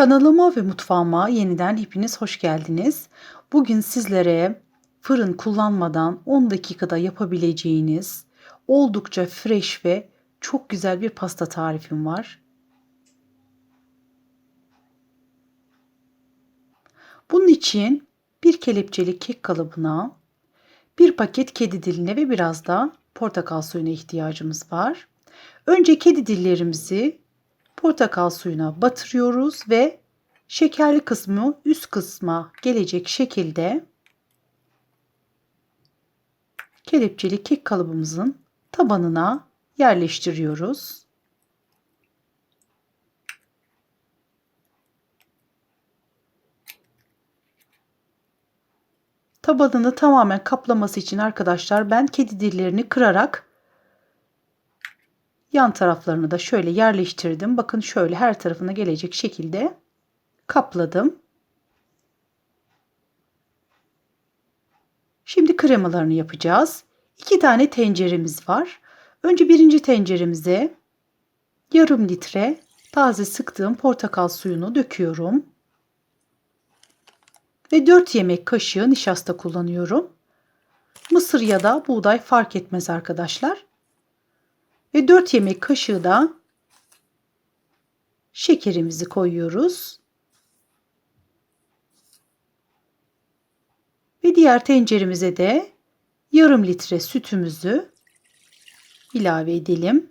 Kanalıma ve mutfağıma yeniden hepiniz hoş geldiniz. Bugün sizlere fırın kullanmadan 10 dakikada yapabileceğiniz oldukça fresh ve çok güzel bir pasta tarifim var. Bunun için bir kelepçeli kek kalıbına, bir paket kedi diline ve biraz da portakal suyuna ihtiyacımız var. Önce kedi dillerimizi portakal suyuna batırıyoruz ve şekerli kısmı üst kısma gelecek şekilde kelepçeli kek kalıbımızın tabanına yerleştiriyoruz. Tabanını tamamen kaplaması için arkadaşlar ben kedi dillerini kırarak yan taraflarını da şöyle yerleştirdim. Bakın şöyle her tarafına gelecek şekilde kapladım. Şimdi kremalarını yapacağız. İki tane tenceremiz var. Önce birinci tenceremize yarım litre taze sıktığım portakal suyunu döküyorum. Ve 4 yemek kaşığı nişasta kullanıyorum. Mısır ya da buğday fark etmez arkadaşlar. Ve 4 yemek kaşığı da şekerimizi koyuyoruz. Ve diğer tenceremize de yarım litre sütümüzü ilave edelim.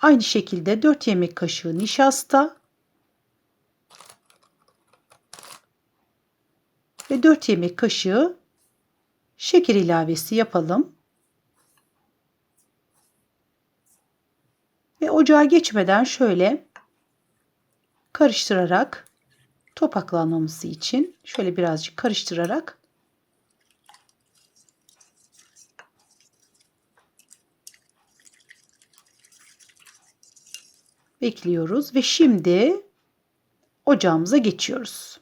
Aynı şekilde 4 yemek kaşığı nişasta ve 4 yemek kaşığı şeker ilavesi yapalım. Ve ocağa geçmeden şöyle karıştırarak topaklanmaması için şöyle birazcık karıştırarak bekliyoruz ve şimdi ocağımıza geçiyoruz.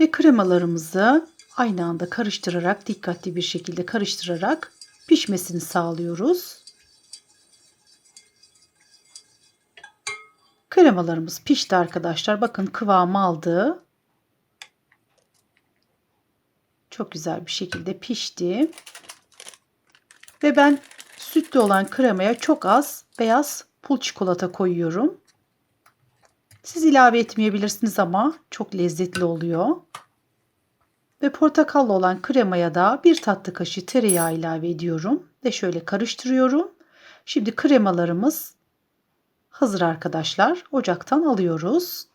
Ve kremalarımızı aynı anda karıştırarak dikkatli bir şekilde karıştırarak pişmesini sağlıyoruz. Kremalarımız pişti arkadaşlar. Bakın kıvam aldı. Çok güzel bir şekilde pişti. Ve ben sütlü olan kremaya çok az beyaz pul çikolata koyuyorum. Siz ilave etmeyebilirsiniz ama çok lezzetli oluyor. Ve portakallı olan kremaya da bir tatlı kaşığı tereyağı ilave ediyorum. Ve şöyle karıştırıyorum. Şimdi kremalarımız hazır arkadaşlar. Ocaktan alıyoruz.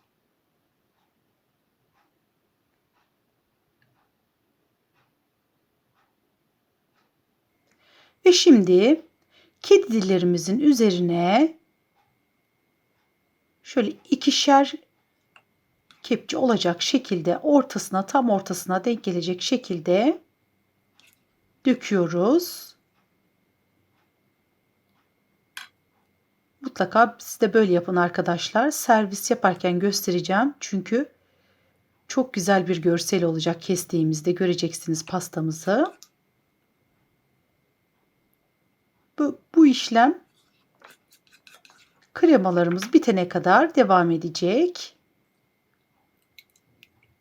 Ve şimdi kedi dillerimizin üzerine şöyle ikişer kepçe olacak şekilde ortasına tam ortasına denk gelecek şekilde döküyoruz. Mutlaka siz de böyle yapın arkadaşlar. Servis yaparken göstereceğim. Çünkü çok güzel bir görsel olacak kestiğimizde göreceksiniz pastamızı. Bu, bu işlem kremalarımız bitene kadar devam edecek.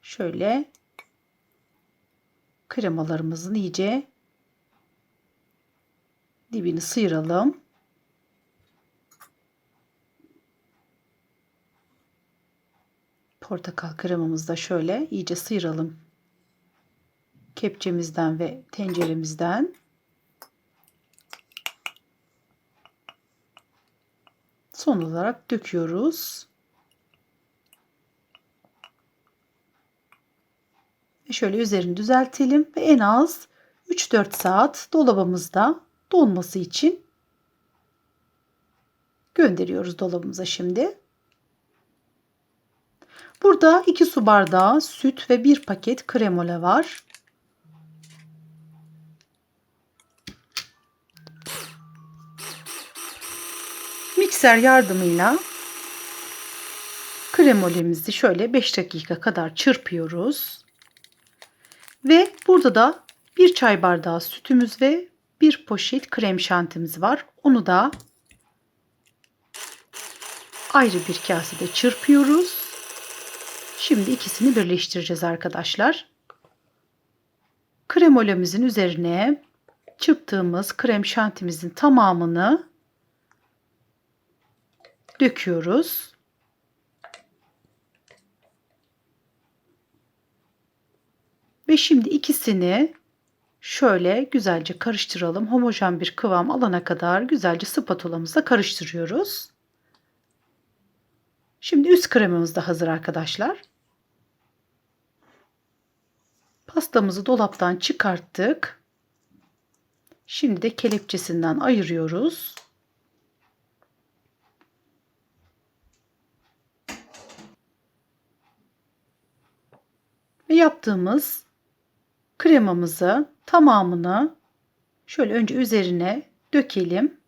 Şöyle kremalarımızın iyice dibini sıyıralım. Portakal kremamızı da şöyle iyice sıyıralım. Kepçemizden ve tenceremizden. Son olarak döküyoruz. Şöyle üzerini düzeltelim ve en az 3-4 saat dolabımızda donması için gönderiyoruz dolabımıza şimdi. Burada 2 su bardağı süt ve 1 paket kremola var. Mikser yardımıyla kremolemizi şöyle 5 dakika kadar çırpıyoruz. Ve burada da bir çay bardağı sütümüz ve bir poşet krem şantimiz var. Onu da ayrı bir kasede çırpıyoruz. Şimdi ikisini birleştireceğiz arkadaşlar. Kremolemizin üzerine çırptığımız krem şantimizin tamamını döküyoruz. Ve şimdi ikisini şöyle güzelce karıştıralım. Homojen bir kıvam alana kadar güzelce spatulamızla karıştırıyoruz. Şimdi üst kremamız da hazır arkadaşlar. Pastamızı dolaptan çıkarttık. Şimdi de kelepçesinden ayırıyoruz. Ve yaptığımız kremamızı tamamını şöyle önce üzerine dökelim.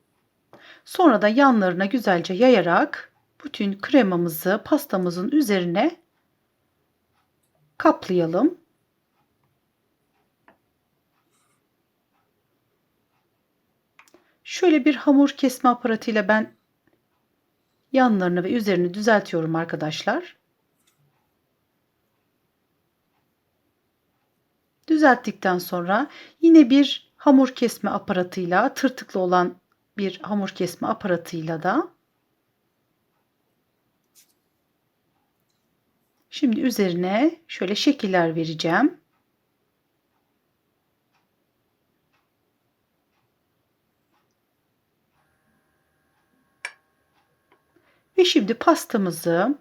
Sonra da yanlarına güzelce yayarak bütün kremamızı pastamızın üzerine kaplayalım. Şöyle bir hamur kesme aparatıyla ben yanlarını ve üzerini düzeltiyorum arkadaşlar. Düzelttikten sonra yine bir hamur kesme aparatıyla tırtıklı olan bir hamur kesme aparatıyla da şimdi üzerine şöyle şekiller vereceğim. Ve şimdi pastamızı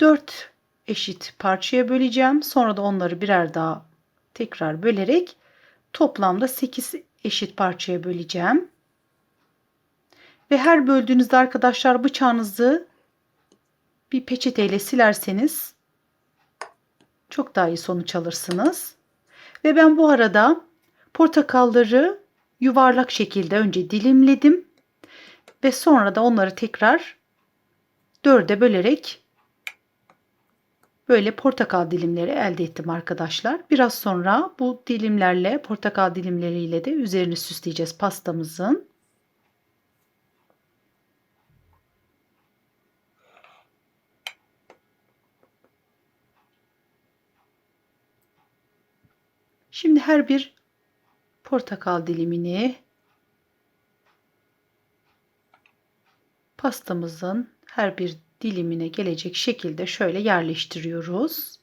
4 eşit parçaya böleceğim. Sonra da onları birer daha tekrar bölerek toplamda 8 eşit parçaya böleceğim. Ve her böldüğünüzde arkadaşlar bıçağınızı bir peçeteyle silerseniz çok daha iyi sonuç alırsınız. Ve ben bu arada portakalları yuvarlak şekilde önce dilimledim ve sonra da onları tekrar dörde bölerek böyle portakal dilimleri elde ettim arkadaşlar. Biraz sonra bu dilimlerle portakal dilimleriyle de üzerini süsleyeceğiz pastamızın. Şimdi her bir portakal dilimini pastamızın her bir dilimine gelecek şekilde şöyle yerleştiriyoruz.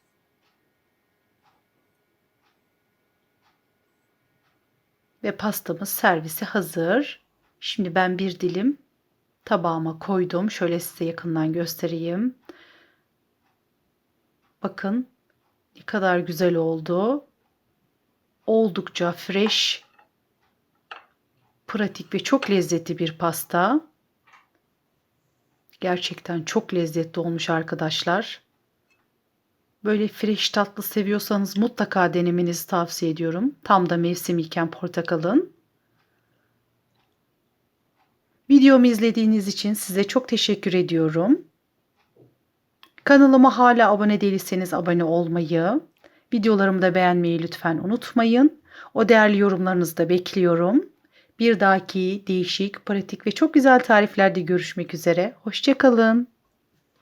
Ve pastamız servise hazır. Şimdi ben bir dilim tabağıma koydum. Şöyle size yakından göstereyim. Bakın ne kadar güzel oldu. Oldukça fresh, pratik ve çok lezzetli bir pasta. Gerçekten çok lezzetli olmuş arkadaşlar. Böyle fresh tatlı seviyorsanız mutlaka denemenizi tavsiye ediyorum. Tam da mevsim iken portakalın. Videomu izlediğiniz için size çok teşekkür ediyorum. Kanalıma hala abone değilseniz abone olmayı, videolarımı da beğenmeyi lütfen unutmayın. O değerli yorumlarınızı da bekliyorum. Bir dahaki değişik, pratik ve çok güzel tariflerde görüşmek üzere. Hoşçakalın.